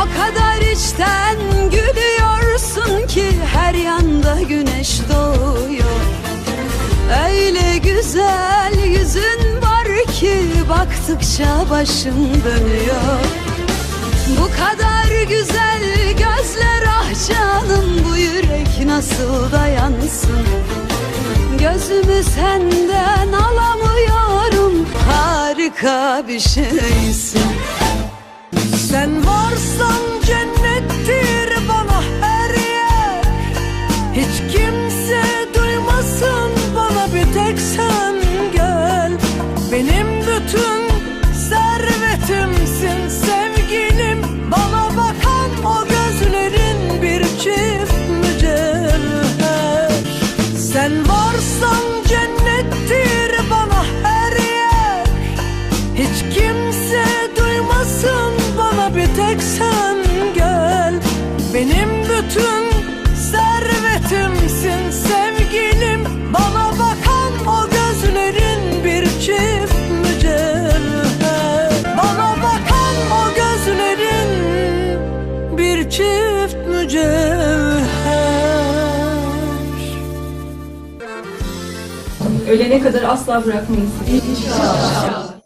O kadar içten gülüyorsun ki her yanda güneş doğuyor. Öyle güzel yüzün var ki baktıkça başım dönüyor. Bu kadar güzel gözler ah canım bu yürek nasıl dayansın? Gözümü senden alamıyorum harika bir şeysin Sen varsan cennettir bana her yer. Hiç kimse duymasın bana bir tek sen gel. Benim bütün servetimsin sevgilim. Bana bakan o gözlerin bir çift mücevher. Sen varsan cennettir bana her yer. Hiç kimse duymasın bana bir tek sen gel Benim bütün servetimsin sevgilim Bana bakan o gözlerin bir çift mücevher Bana bakan o gözlerin bir çift mücevher Ölene kadar asla bırakmayız. İnşallah.